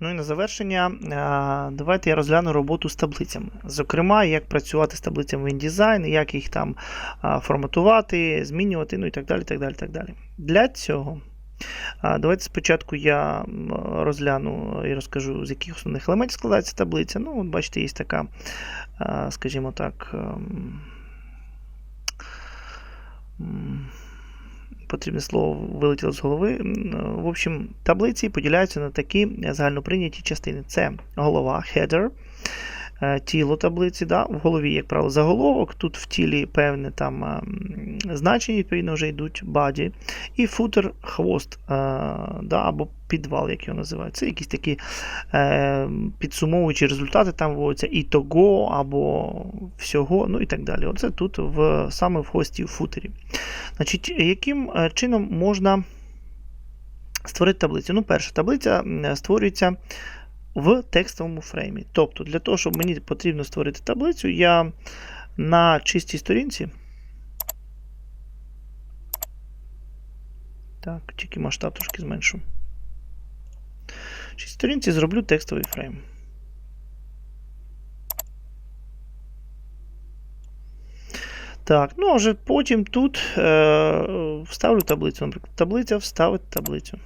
Ну і на завершення, давайте я розгляну роботу з таблицями. Зокрема, як працювати з таблицями в InDesign, як їх там форматувати, змінювати, ну і так далі. так далі, так далі. Для цього давайте спочатку я розгляну і розкажу, з яких основних елементів складається таблиця. Ну, от бачите, є така, скажімо так. Потрібне слово вилетіло з голови. В общем, таблиці поділяються на такі загальноприйняті частини. Це голова, header, е, тіло таблиці. Да? В голові, як правило, заголовок. Тут в тілі певне там ем, значення, відповідно, вже йдуть body. І футер, хвост, е, да? або підвал, як його називають. Це якісь такі е, підсумовуючі результати, там вводяться і того, або всього, ну і так далі. Оце тут в, саме в хвості, в футері. Значить, яким е, чином можна створити таблицю? Ну, перша таблиця створюється в текстовому фреймі. Тобто, для того, щоб мені потрібно створити таблицю, я на чистій сторінці. Так, тільки масштаб трошки зменшу. Чистій сторінці зроблю текстовий фрейм. Так, ну а вже потім тут е, вставлю таблицю. Наприклад, таблиця вставити таблицю.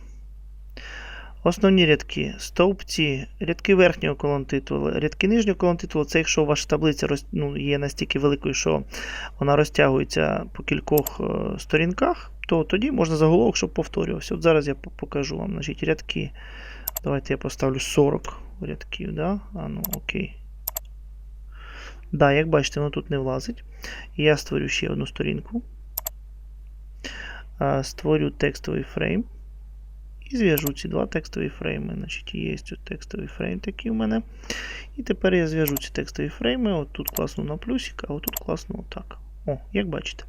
Основні рядки, стовпці, рядки верхнього колон титулу, рядки нижнього колон титулу це якщо ваша таблиця роз, ну, є настільки великою, що вона розтягується по кількох е, сторінках, то тоді можна заголовок, щоб повторювався. От зараз я покажу вам значить, рядки. Давайте я поставлю 40 рядків. Да? А, ну, окей. Да, як бачите, воно тут не влазить. Я створю ще одну сторінку. А, Створю текстовий фрейм. І зв'яжу ці два текстові фрейми. Значить, є текстовий фрейм такий у мене. І тепер я зв'яжу ці текстові фрейми. От тут класно на плюсик, а отут класно отак. О, як бачите.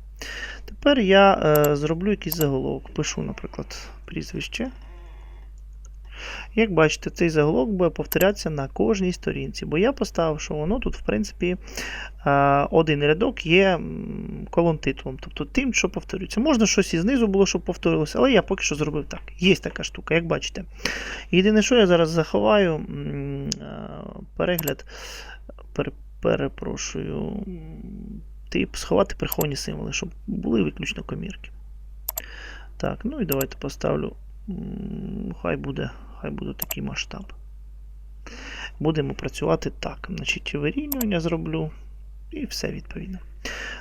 Тепер я е, зроблю якийсь заголовок. Пишу, наприклад, прізвище. Як бачите, цей заголовок буде повторятися на кожній сторінці, бо я поставив, що воно тут, в принципі, е, один рядок є колон титулом, тобто тим, що повторюється. Можна щось і знизу було, щоб повторилося, але я поки що зробив так. Є така штука, як бачите. Єдине, що я зараз заховаю е, перегляд, пере- перепрошую, тип сховати приховані символи, щоб були виключно комірки. Так, ну і давайте поставлю. Хай буде, хай буде такий масштаб. Будемо працювати так. Значить, вирівнювання зроблю. І все відповідно.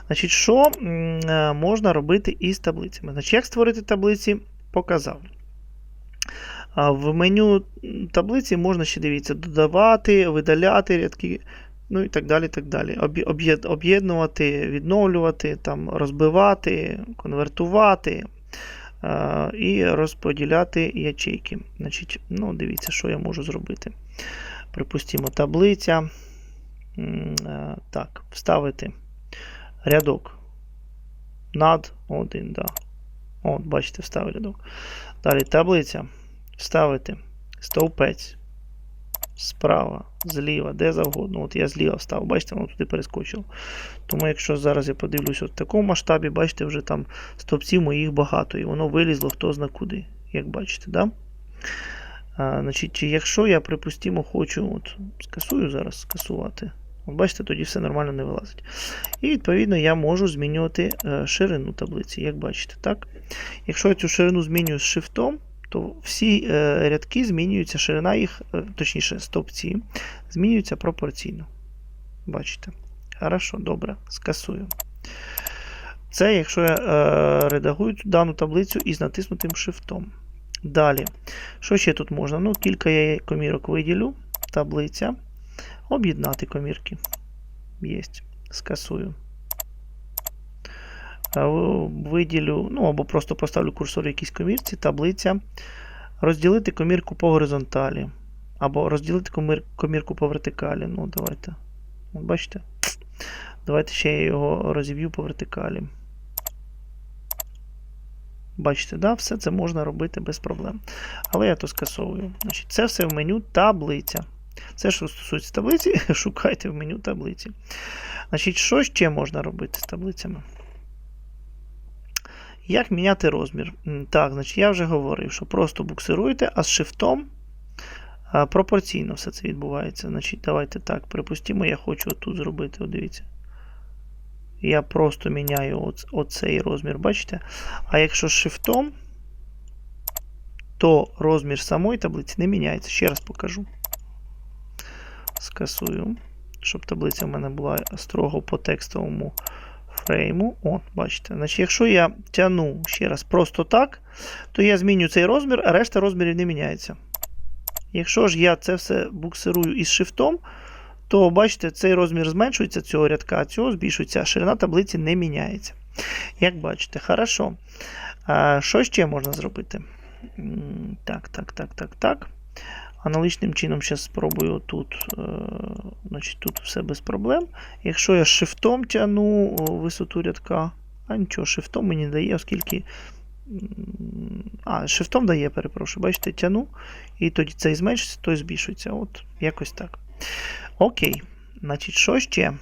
Значить, що е, можна робити із таблицями? Значить, як створити таблиці, показав. В меню таблиці можна ще дивіться, додавати, видаляти рядки, ну і так далі. так далі. Об'єднувати, відновлювати, там, розбивати, конвертувати і розподіляти ячейки. Значить, ну, дивіться, що я можу зробити. Припустимо, таблиця. Е, Так, вставити рядок над один, да. От, бачите, вставив рядок. Далі таблиця. Вставити стовпець справа, зліва, де завгодно. От я зліва встав, бачите, воно туди перескочило. Тому якщо зараз я подивлюся от в такому масштабі, бачите, вже там стовпців моїх багато, і воно вилізло хто зна куди, як бачите, да? А, значить, чи якщо я, припустимо, хочу, от, скасую зараз скасувати. От бачите, тоді все нормально не вилазить. І відповідно я можу змінювати е, ширину таблиці, як бачите. так? Якщо я цю ширину змінюю з шифтом, то всі е, рядки змінюються, ширина їх, е, точніше, стовпці, змінюються пропорційно. Бачите? Хорошо, добре, скасую. Це якщо я е, редагую дану таблицю із натиснутим шифтом. Далі, що ще тут можна? Ну, кілька я комірок виділю. Таблиця. Об'єднати комірки. Єсть. Скасую. Е, Виділю, ну або просто поставлю курсор якійсь комірці, таблиця. Розділити комірку по горизонталі. Або розділити комір, комірку по вертикалі. Ну, давайте. Бачите? Давайте ще я його розіб'ю по вертикалі. Бачите, да? все це можна робити без проблем. Але я то скасовую. Значить, Це все в меню таблиця. Це, що стосується таблиці, шукайте в меню таблиці. Значить, що ще можна робити з таблицями? Як міняти розмір? Так, значить, я вже говорив, що просто буксируєте, а з шифтом пропорційно все це відбувається. Значить, давайте так, припустимо, я хочу отут зробити. От дивіться. Я просто міняю оц- оцей розмір, бачите? А якщо з шифтом, то розмір самої таблиці не міняється. Ще раз покажу. Скасую, щоб таблиця в мене була строго по текстовому фрейму. О, бачите. Значить, якщо я тягну ще раз просто так, то я зміню цей розмір, а решта розмірів не міняється. Якщо ж я це все буксирую із шифтом, то бачите, цей розмір зменшується цього рядка, а цього збільшується, а ширина таблиці не міняється. Як бачите, хорошо. А, що ще можна зробити? Так, так, так, так, так. Аналогічним чином зараз спробую тут. Е, значить, тут все без проблем. Якщо я шифтом тягну висоту рядка, а нічого, шифтом мені не дає, оскільки. А, шифтом дає, перепрошую. Бачите, тяну, і тоді цей зменшиться, той збільшується. От, якось так. Окей. Значить, що ще?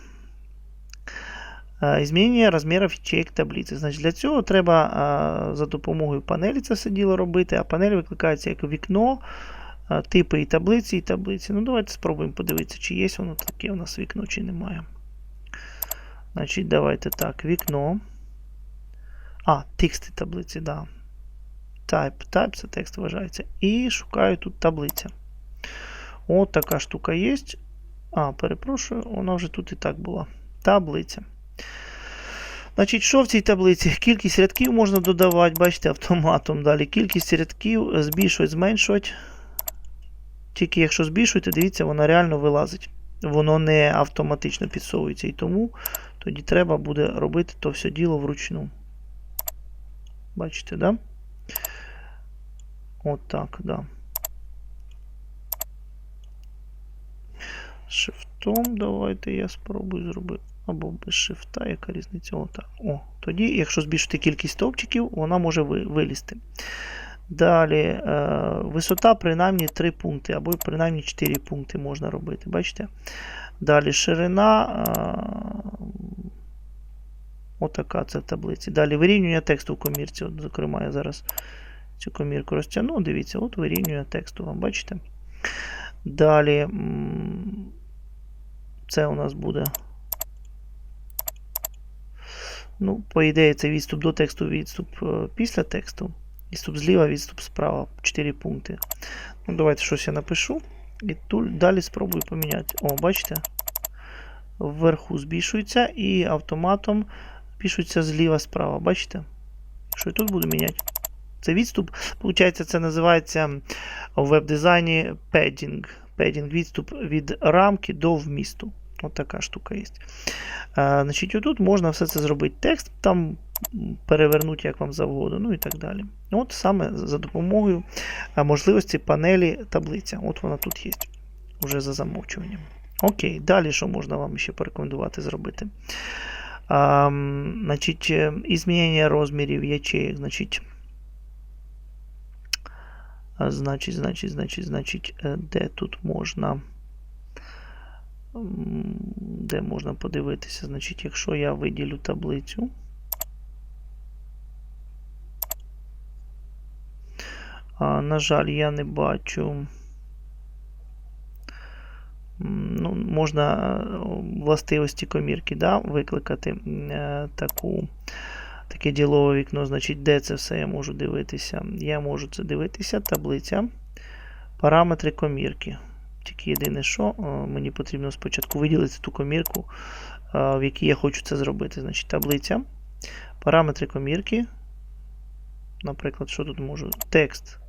Е, Змінення розмірів ячеек таблиці. Значить, для цього треба е, за допомогою панелі це все діло робити, а панель викликається як вікно, типи і таблиці, і таблиці. Ну, давайте спробуємо подивитися, чи є воно таке у нас вікно, чи немає. Значить, давайте так, вікно. А, тексти таблиці, да. Type, type це текст вважається. І шукаю тут таблиця. От така штука є. А, перепрошую, вона вже тут і так була. Таблиця. Значить, що в цій таблиці? Кількість рядків можна додавати, бачите, автоматом. Далі кількість рядків збільшувати, зменшувати. Тільки якщо збільшуєте, дивіться, вона реально вилазить. Воно не автоматично підсовується. І тому тоді треба буде робити то все діло вручну. Бачите, да? От так, да. Шифтом давайте я спробую зробити. Або без шифта, яка різниця? Отак. О, тоді, якщо збільшити кількість стовпчиків, вона може вилізти. Далі, е, висота принаймні 3 пункти, або принаймні 4 пункти можна робити. Бачите? Далі ширина. Е, отака це в таблиці. Далі вирівнювання тексту в комірці. От, зокрема, я зараз цю комірку розтягну. Дивіться, от вирівнює тексту вам, бачите? Далі це у нас буде. Ну, по ідеї, це відступ до тексту, відступ е, після тексту. Відступ зліва, відступ справа. 4 пункти. Ну, давайте щось я напишу. І тут далі спробую поміняти. О, бачите? Вверху збільшується і автоматом збільшується зліва справа. Бачите? Що я тут буду міняти? Це відступ. Получається, це називається в веб-дизайні padding. Padding відступ від рамки до вмісту. От така штука є. А, значить, отут можна все це зробити. Текст там перевернути як вам завгодно, ну і так далі. От саме за допомогою можливості панелі таблиця. От вона тут є. Уже за замовчуванням. Окей, далі що можна вам ще порекомендувати зробити? А, значить, е, і змінення розмірів ячеїк. Значить, значить, значить, значить, значить, е, де тут можна. Де можна подивитися? Значить, якщо я виділю таблицю. А, на жаль, я не бачу. Ну, можна е, властивості комірки да, викликати е, таку, таке ділове вікно. Значить, де це все я можу дивитися? Я можу це дивитися. Таблиця. Параметри комірки. Тільки єдине, що е, мені потрібно спочатку виділити ту комірку, в якій я хочу це зробити. Значить, таблиця, параметри комірки. Наприклад, що тут можу? Текст.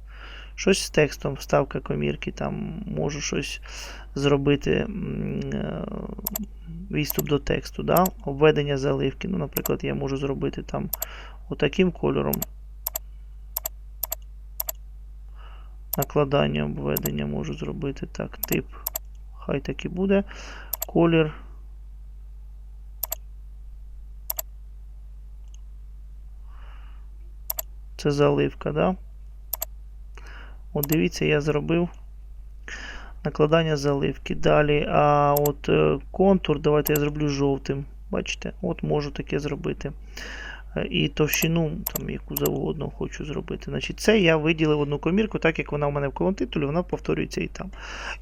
Щось з текстом, вставка комірки, там можу щось зробити. е, Відступ до тексту, да? обведення заливки. Ну, Наприклад, я можу зробити там отаким кольором. Накладання обведення можу зробити так. Тип. Хай так і буде. Колір. Це заливка, да? От дивіться, я зробив накладання заливки. Далі, а от е, контур, давайте я зроблю жовтим. Бачите? От можу таке зробити. е, і товщину, там, яку завгодно хочу зробити. Значить, Це я виділив одну комірку, так як вона в мене в колон-титулі, вона повторюється і там.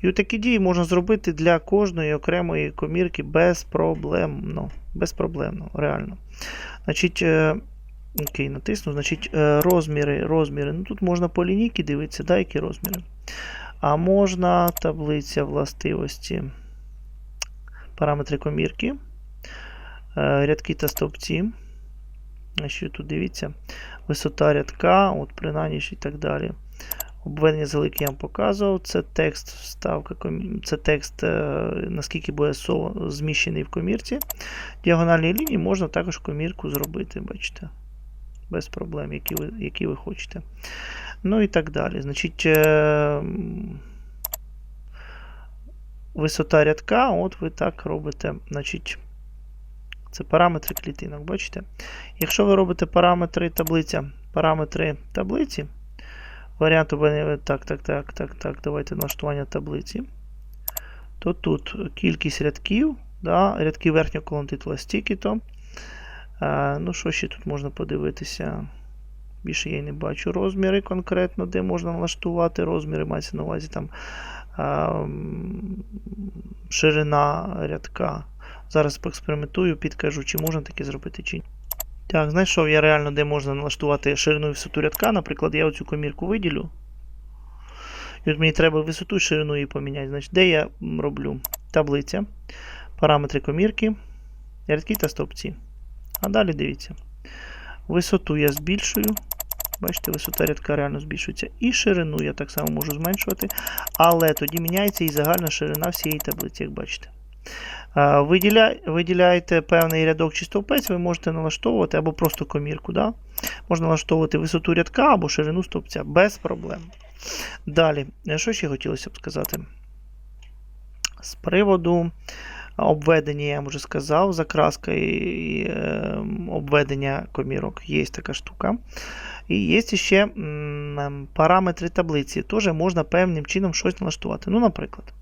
І такі дії можна зробити для кожної окремої комірки безпроблемно. Безпроблемно, реально. Значить, е, Окей, натисну. Значить, е, розміри. розміри. Ну, Тут можна по лінійки дивитися, да, які розміри. А можна таблиця властивості. Параметри комірки. Е, Рядки та стовпці. Що тут дивіться? Висота рядка, от принаймні і так далі. Обведення залик я вам показував. Це текст вставка, це текст, е, наскільки буде зміщений в комірці. Діагональні лінії можна також комірку зробити, бачите. Без проблем, які ви, які ви хочете. Ну і так далі. Значить, е, висота рядка, от ви так робите. Значить, це параметри клітинок, бачите? Якщо ви робите параметри таблиця, параметри таблиці, варіант обведення, так, так, так, так, так, давайте налаштування таблиці, то тут кількість рядків, да, рядки верхнього колон титула стільки то. Ну, що ще тут можна подивитися? Більше я й не бачу розміри конкретно, де можна налаштувати розміри, мається на увазі там а, ширина рядка. Зараз поекспериментую, підкажу, чи можна таке зробити, чи ні. Так, знайшов я реально, де можна налаштувати ширину і висоту рядка. Наприклад, я оцю комірку виділю. І от мені треба висоту і ширину її поміняти. Значить, де я роблю? Таблиця, параметри комірки, рядки та стовпці. А далі дивіться. Висоту я збільшую. Бачите, висота рядка реально збільшується. І ширину я так само можу зменшувати. Але тоді міняється і загальна ширина всієї таблиці, як бачите. Виділя... Виділяєте певний рядок чи стовпець, ви можете налаштовувати або просто комірку. Да? Можна налаштовувати висоту рядка або ширину стовпця без проблем. Далі, що ще хотілося б сказати? З приводу обведення, я вам вже сказав, закраска і е, обведення комірок. Є така штука. І є ще параметри таблиці. Теж можна певним чином щось налаштувати. Ну, наприклад,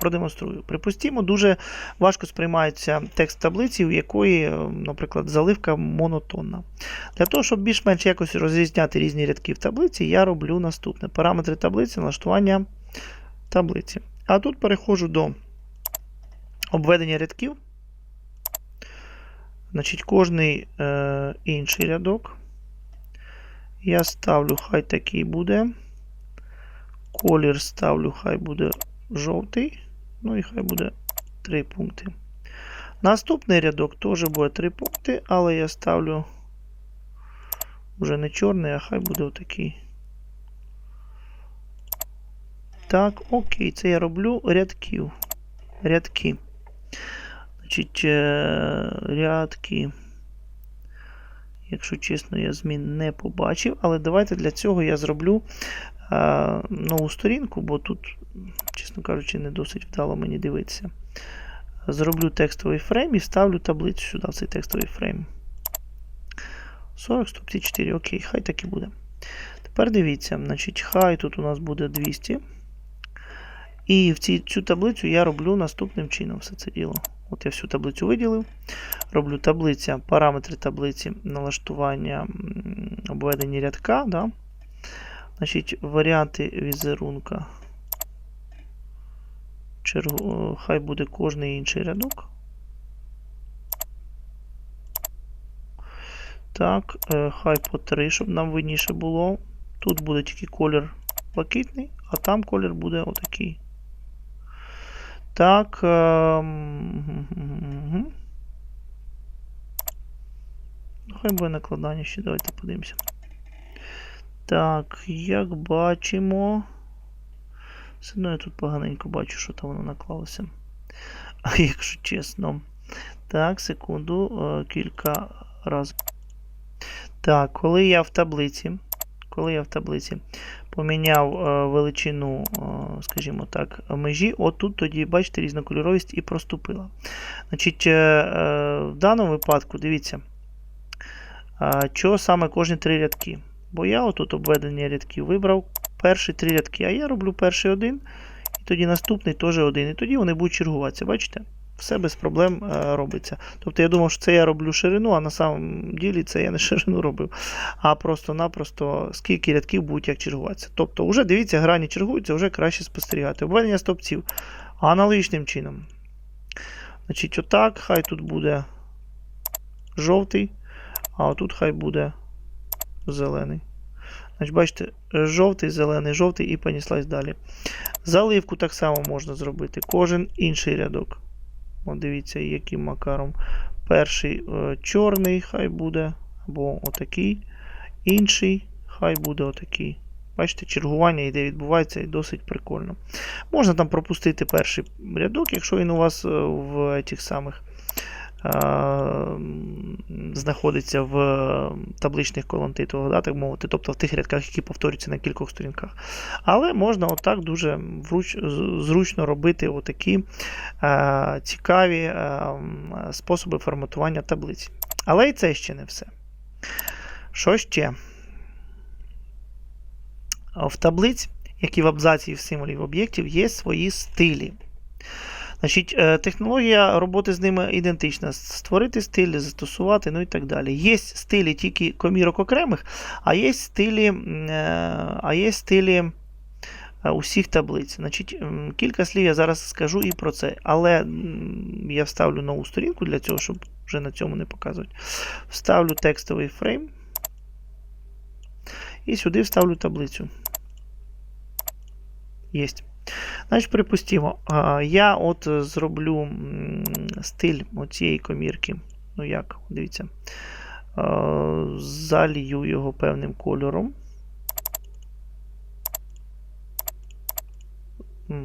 продемонструю. Припустімо, дуже важко сприймається текст таблиці, у якої, е, наприклад, заливка монотонна. Для того, щоб більш-менш якось розрізняти різні рядки в таблиці, я роблю наступне: параметри таблиці, налаштування таблиці. А тут переходжу до обведення рядків. Значить, кожний е, інший рядок. Я ставлю, хай такий буде. Колір ставлю, хай буде жовтий. Ну і хай буде 3 пункти. Наступний рядок теж буде 3 пункти, але я ставлю вже не чорний, а хай буде отакий. Так, окей, це я роблю рядків. Рядки. Значить, е, рядки. Якщо чесно, я змін не побачив, але давайте для цього я зроблю а, нову сторінку, бо тут, чесно кажучи, не досить вдало мені дивитися. Зроблю текстовий фрейм і вставлю таблицю сюди, в цей текстовий фрейм. 40, стопці 4, окей, хай так і буде. Тепер дивіться, значить, хай тут у нас буде 200. І в ці, цю таблицю я роблю наступним чином все це діло. От я всю таблицю виділив. Роблю таблиця, параметри таблиці налаштування обведення рядка. Да? Значить, варіанти візерунка. Чергу, хай буде кожний інший рядок. Так, хай по 3, щоб нам видніше було. Тут буде тільки колір блакитний, а там колір буде отакий. Так. Ем... Хай буде накладання ще, давайте подивимося. Так, як бачимо. Все одно я тут поганенько бачу, що там воно наклалося. А якщо чесно. Так, секунду, кілька разів. Так, коли я в таблиці. Коли я в таблиці поміняв величину, скажімо так, межі, отут тоді, бачите, різнокольоровість і проступила. Значить, в даному випадку, дивіться, що саме кожні три рядки. Бо я отут обведення рядків вибрав перші три рядки, а я роблю перший один, і тоді наступний теж один. І тоді вони будуть чергуватися, бачите? Все без проблем е, робиться. Тобто я думав, що це я роблю ширину, а на самом ділі це я не ширину робив, а просто-напросто скільки рядків будуть як чергуватися. Тобто, вже дивіться, грані чергуються, вже краще спостерігати. Обведення стовпців аналогічним чином. Значить, отак, хай тут буде жовтий, а отут хай буде зелений. Значить, бачите, жовтий, зелений, жовтий і поніслась далі. Заливку так само можна зробити. Кожен інший рядок. От дивіться, яким макаром. Перший е, чорний, хай буде, або отакий. Інший, хай буде отакий. Бачите, чергування йде, відбувається і досить прикольно. Можна там пропустити перший рядок, якщо він у вас е, в тих самих е, знаходиться в табличних колон титулах, да, так мовити, тобто в тих рядках, які повторюються на кількох сторінках. Але можна отак дуже вруч, зручно робити отакі е, цікаві е, способи форматування таблиць. Але і це ще не все. Що ще? В таблиць, як і в абзаці і в символів об'єктів, є свої стилі. Значить, е, технологія роботи з ними ідентична. Створити стиль, застосувати, ну і так далі. Є стилі тільки комірок окремих, а є стилі, е, а є стилі е, усіх таблиць. Значить, кілька слів я зараз скажу і про це. Але я вставлю нову сторінку для цього, щоб вже на цьому не показувати. Вставлю текстовий фрейм. І сюди вставлю таблицю. Єсть. Значить, припустимо, я от е, зроблю стиль цієї комірки. Ну як, дивіться. А, Залью його певним кольором.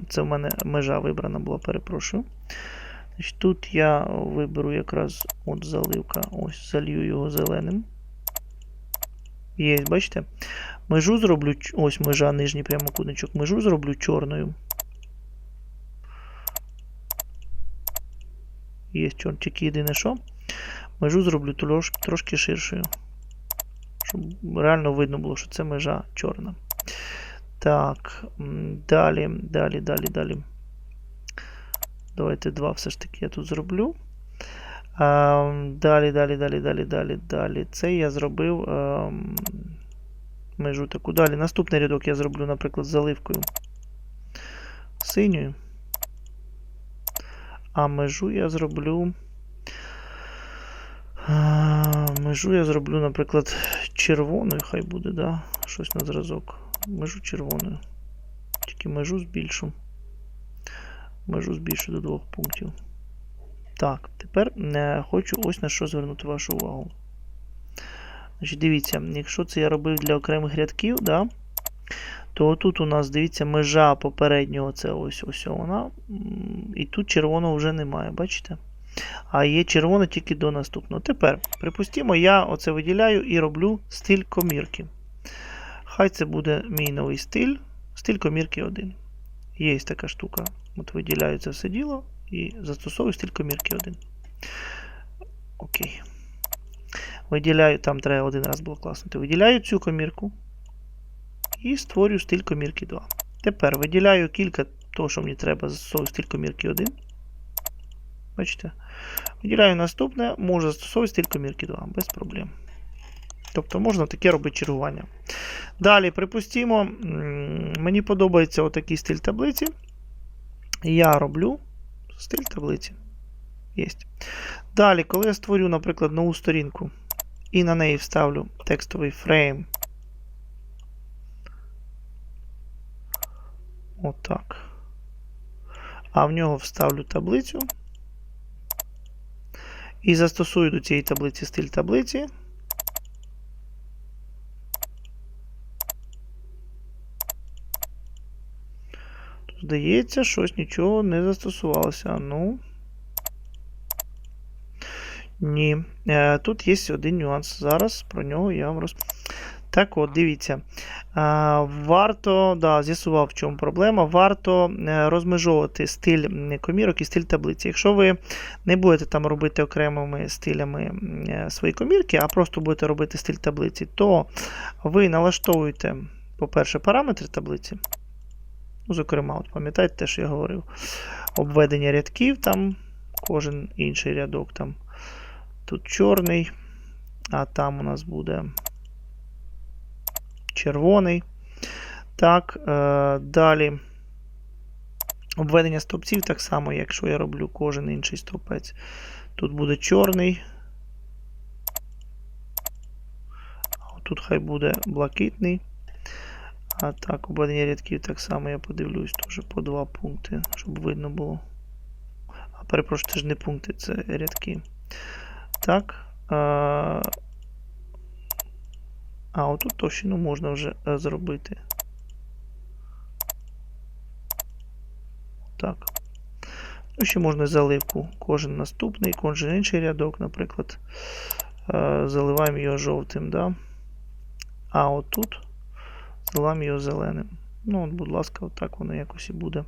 Це в мене межа вибрана була, перепрошую. Значить, Тут я виберу якраз от заливка. Ось залью його зеленим. Є, бачите? Межу зроблю, ось межа, нижній прямокутничок. Межу зроблю чорною. Є чор, тільки єдине що. Межу зроблю трош, трошки ширшою. Щоб реально видно було, що це межа чорна. Так, далі, далі, далі, далі. Давайте два все ж таки я тут зроблю. Ем, Далі, далі, далі, далі, далі, далі. Це я зробив ем, межу таку. Далі. Наступний рядок я зроблю, наприклад, заливкою синьою. А межу я зроблю. а, Межу я зроблю, наприклад, червоною, хай буде, да? Щось на зразок. Межу червоною. Тільки межу збільшу. Межу збільшу до двох пунктів. Так, тепер е, хочу ось на що звернути вашу увагу. Значить, Дивіться, якщо це я робив для окремих рядків, да, то тут у нас, дивіться, межа попереднього це ось ось вона. І тут червоного вже немає, бачите? А є червоне тільки до наступного. Тепер, припустимо, я оце виділяю і роблю стиль комірки. Хай це буде мій новий стиль, стиль комірки 1. Є така штука. От виділяю це все діло і застосовую стиль комірки 1. Окей. Виділяю, там треба один раз було класнути. Виділяю цю комірку і створюю стиль комірки 2. Тепер виділяю кілька того, що мені треба, застосовую стиль комірки 1. Бачите? Виділяю наступне, можу застосовувати стиль комірки 2, без проблем. Тобто можна таке робити чергування. Далі, припустимо, мені подобається отакий стиль таблиці. Я роблю стиль таблиці. Єсть. Далі, коли я створю, наприклад, нову сторінку і на неї вставлю текстовий фрейм. Отак. А в нього вставлю таблицю. І застосую до цієї таблиці стиль таблиці. Здається, щось нічого не застосувалося. Ну. Ні. Е, Тут є один нюанс. Зараз про нього я вам розповім. Так от, дивіться. А, Варто, да, з'ясував, в чому проблема. Варто е, розмежовувати стиль комірок і стиль таблиці. Якщо ви не будете там робити окремими стилями е, свої комірки, а просто будете робити стиль таблиці, то ви налаштовуєте, по-перше, параметри таблиці. Ну, Зокрема, от пам'ятаєте те, що я говорив. Обведення рядків там кожен інший рядок там. Тут чорний, а там у нас буде червоний. Так, е, далі. Обведення стовпців так само, якщо я роблю кожен інший стовпець. Тут буде чорний. Тут хай буде блакитний. А так, обведення рядків так само я подивлюсь, теж по два пункти, щоб видно було. А перепрошую, це ж не пункти, це рядки. Так. А, а отут товщину можна вже е, зробити. Так. Ну, ще можна заливку. Кожен наступний, кожен інший рядок, наприклад. Е, Заливаємо його жовтим, да? а отут заливаємо його зеленим. Ну, от, будь ласка, отак воно якось і буде.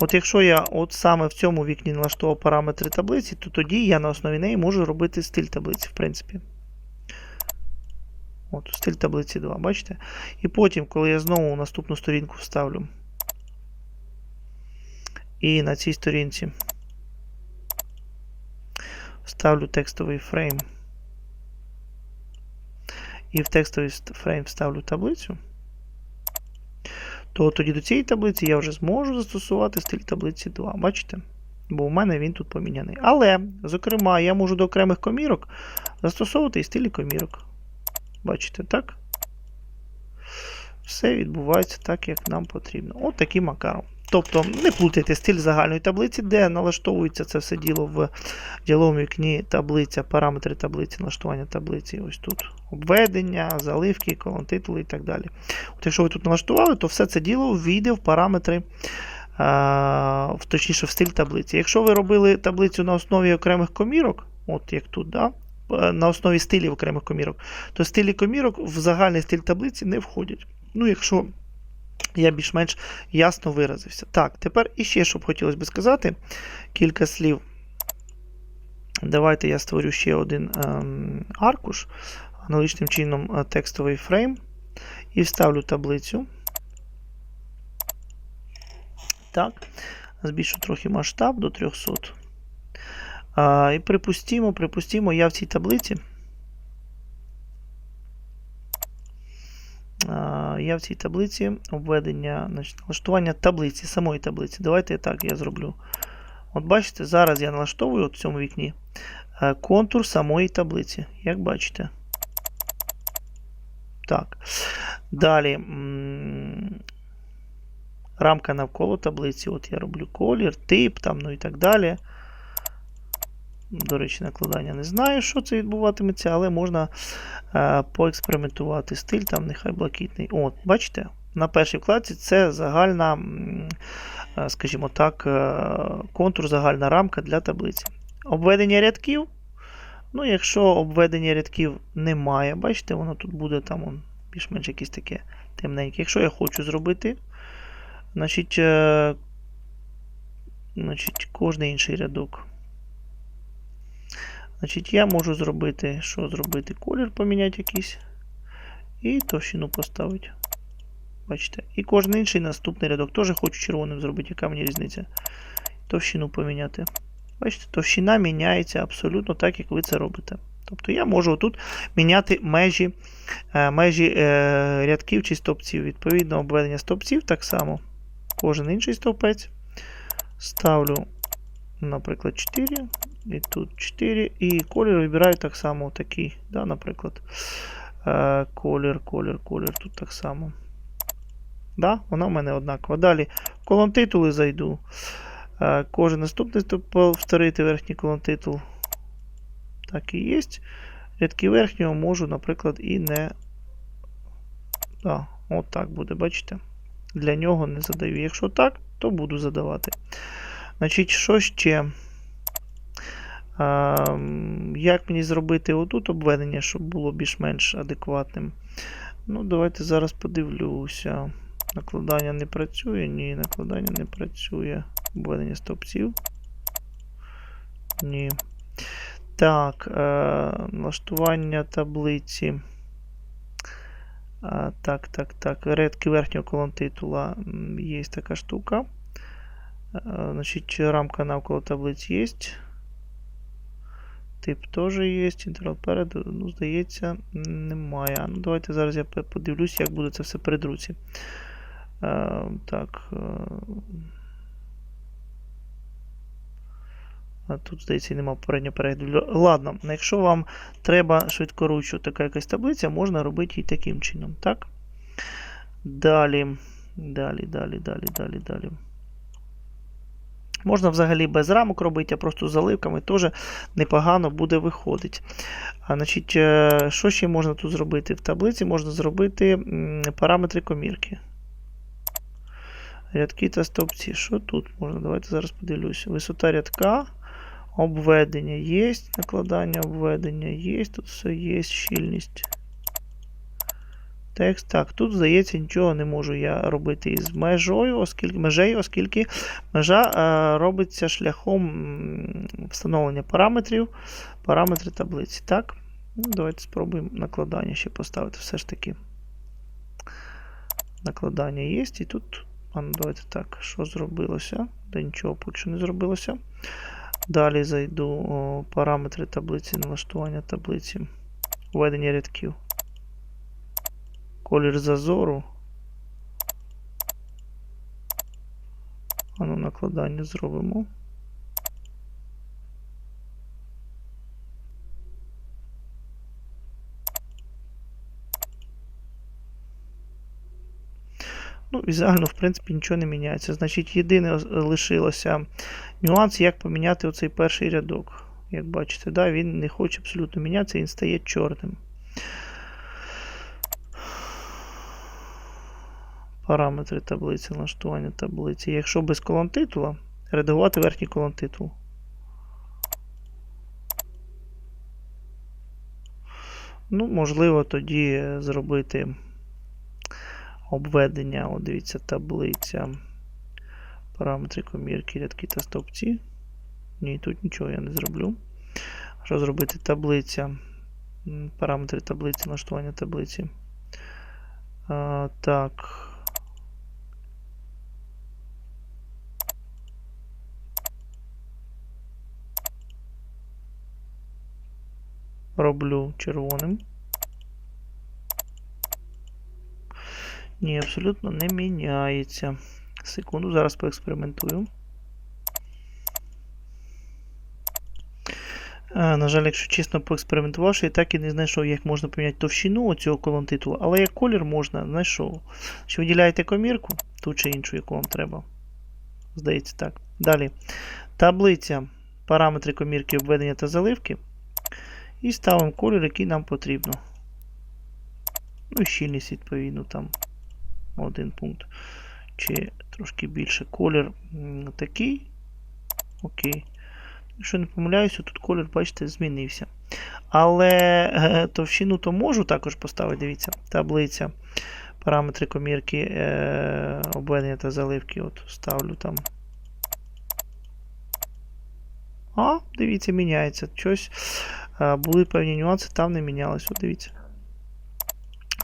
От якщо я от саме в цьому вікні налаштував параметри таблиці, то тоді я на основі неї можу робити стиль таблиці, в принципі. От, стиль таблиці 2, бачите? І потім, коли я знову наступну сторінку вставлю. І на цій сторінці вставлю текстовий фрейм. І в текстовий фрейм вставлю таблицю. То тоді до цієї таблиці я вже зможу застосувати стиль таблиці 2. Бачите? Бо у мене він тут поміняний. Але, зокрема, я можу до окремих комірок застосовувати і стилі комірок. Бачите, так? Все відбувається так, як нам потрібно. От таким макаром. Тобто, не плутайте стиль загальної таблиці, де налаштовується це все діло в діловому вікні таблиця, параметри таблиці, налаштування таблиці. Ось тут обведення, заливки, колон титули і так далі. От Якщо ви тут налаштували, то все це діло війде в параметри, а, точніше, в стиль таблиці. Якщо ви робили таблицю на основі окремих комірок, от як тут, да, на основі стилів окремих комірок, то стилі комірок в загальний стиль таблиці не входять. Ну, якщо я більш-менш ясно виразився. Так, тепер іще, що б хотілося б сказати, кілька слів. Давайте я створю ще один ем, аркуш, аналогічним чином е, текстовий фрейм, і вставлю таблицю. Так, збільшу трохи масштаб до 300. А, І припустімо, припустімо, я в цій таблиці. Я в цій таблиці обведення, значить, налаштування таблиці, самої таблиці. Давайте так я зроблю. От бачите, зараз я налаштовую от в цьому вікні е, контур самої таблиці. Як бачите. Так. Далі рамка навколо таблиці. От я роблю колір, тип, там, ну і так далі. До речі, накладання не знаю, що це відбуватиметься, але можна е, поекспериментувати стиль, там нехай блакитний. От, Бачите, на першій вкладці це загальна, е, скажімо так, е, контур, загальна рамка для таблиці. Обведення рядків. Ну, Якщо обведення рядків немає, бачите, воно тут буде там більш-менш якесь таке темненьке. Якщо я хочу зробити, значить, е, значить кожний інший рядок. Значить, Я можу зробити, що зробити? Колір поміняти якийсь. І товщину поставити. Бачите? І кожен інший наступний рядок. Теж хочу червоним зробити, яка мені різниця. Товщину поміняти. Бачите, товщина міняється абсолютно так, як ви це робите. Тобто я можу тут міняти межі е, межі е, рядків чи стовпців. Відповідно, обведення стовпців так само. Кожен інший стовпець. Ставлю, наприклад, 4. І тут 4. І колір вибираю так само такий. да, Наприклад, е, колір, колір, колір. Тут так само. Да, Вона в мене однакова. Далі в колон титули зайду. Е, кожен наступний повторити верхній колон титул. Так і є. Рядки верхнього можу, наприклад, і не. Да, От так буде, бачите? Для нього не задаю. Якщо так, то буду задавати. Значить, що ще? Як мені зробити отут обведення, щоб було більш-менш адекватним? Ну, Давайте зараз подивлюся. Накладання не працює, ні, накладання не працює. Обведення стовпців. Ні. Так, е, налаштування таблиці. А, Так, так, так. Редки верхнього колон титула є така штука. Е, Значить, рамка навколо таблиць є. Тип теж є. Інтервал переду, ну, здається, немає. Ну, давайте зараз я подивлюсь, як буде це все при друці. Е, так. е, А тут, здається, нема попереднього перегляду. Ладно, якщо вам треба швидкоручу така якась таблиця, можна робити її таким чином. Так? Далі. Далі, далі, далі, далі, далі. Можна взагалі без рамок робити, а просто з заливками теж непогано буде виходити. А, значить, е, що ще можна тут зробити? В таблиці можна зробити параметри комірки. Рядки та стовпці. Що тут можна? Давайте зараз подивлюсь. Висота рядка, обведення є, накладання обведення є, тут все є, щільність. Текст. Так, тут, здається, нічого не можу я робити із межою, оскільки, межею, оскільки межа е, робиться шляхом встановлення параметрів, параметри таблиці. Так? Ну, давайте спробуємо накладання ще поставити. Все ж таки. Накладання є. І тут, а ну, давайте так, що зробилося? Да нічого поки що не зробилося. Далі зайду о, параметри таблиці, налаштування таблиці, введення рядків. Колір зазору. Ану, накладання зробимо. Ну, візуально, в принципі, нічого не міняється. Значить, єдине лишилося нюанс, як поміняти оцей перший рядок. Як бачите, да, він не хоче абсолютно мінятися, він стає чорним. Параметри таблиці, налаштування таблиці. Якщо без колон титула, редагувати верхній колон титул. Ну, можливо, тоді зробити обведення. От дивіться, таблиця. Параметри комірки, рядки та стовпці. Ні, тут нічого я не зроблю. Що зробити таблиця? Параметри таблиці, налаштування таблиці. А, так. Роблю червоним. Ні, абсолютно не міняється. Секунду, зараз поекспериментую. На жаль, якщо чесно поекспериментувавши, я так і не знайшов, як можна поміняти товщину оцього колон титулу, але як колір можна, знайшов. Що виділяєте комірку, ту чи іншу, яку вам треба. Здається, так. Далі. Таблиця, параметри комірки обведення та заливки. І ставимо колір, який нам потрібно. Ну і щільність, відповідно, там один пункт. Чи трошки більше. Колір такий. Окей. Якщо не помиляюся, тут колір, бачите, змінився. Але е, товщину то можу також поставити. Дивіться, таблиця. Параметри комірки е, обведення та заливки. От ставлю там. А, дивіться, міняється. Щось були певні нюанси, там не мінялось. От дивіться.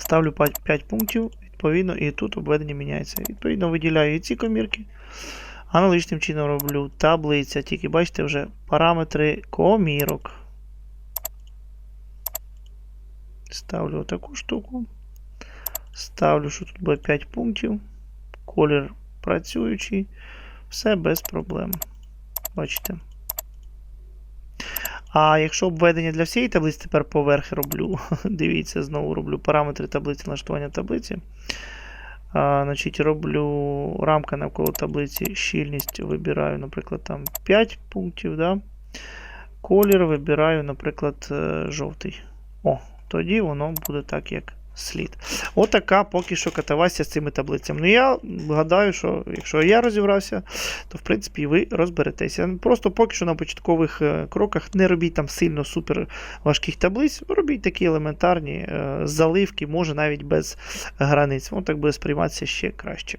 Ставлю 5, 5 пунктів, відповідно, і тут обведення міняється. Відповідно, виділяю і ці комірки. Аналогічним чином роблю таблиця, тільки бачите вже параметри комірок. Ставлю отаку штуку. Ставлю, що тут буде 5 пунктів. Колір працюючий. Все без проблем. Бачите. А якщо обведення для всієї таблиці, тепер поверх роблю. Дивіться, знову роблю параметри таблиці, налаштування таблиці. А, значить, роблю рамка навколо таблиці, щільність вибираю, наприклад, там 5 пунктів. Да? Колір вибираю, наприклад, е, жовтий. О, тоді воно буде так, як слід. Отака поки що катавасія з цими таблицями. Ну, я гадаю, що якщо я розібрався, то в принципі ви розберетеся. Просто поки що на початкових е, кроках не робіть там сильно супер важких таблиць, робіть такі елементарні е, заливки, може навіть без границь. Воно так буде сприйматися ще краще.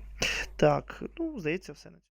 Так, ну, здається, все на цьому.